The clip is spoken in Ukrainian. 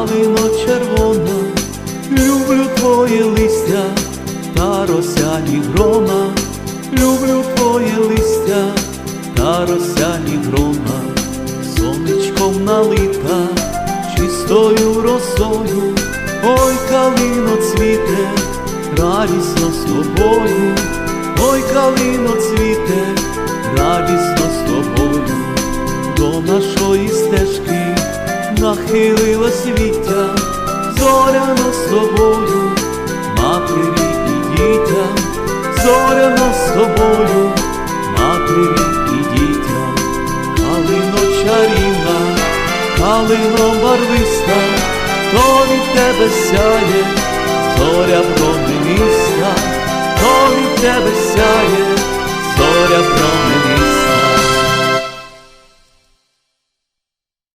калино червона, люблю твоє листя та росяні грома, люблю твоє листя та росяні грома, сонечком налита, чистою росою, ой калино цвіте, радісно з тобою, ой калино цвіте, радісно з тобою, до нашої стежки нахилилось віття, зоряно з тобою, матері і дітям, зоряно з тобою, матері і дітям, калино чарівна, калино барвиста, то від тебе сяє, зоря промениста, то від тебе сяє, зоря промениста.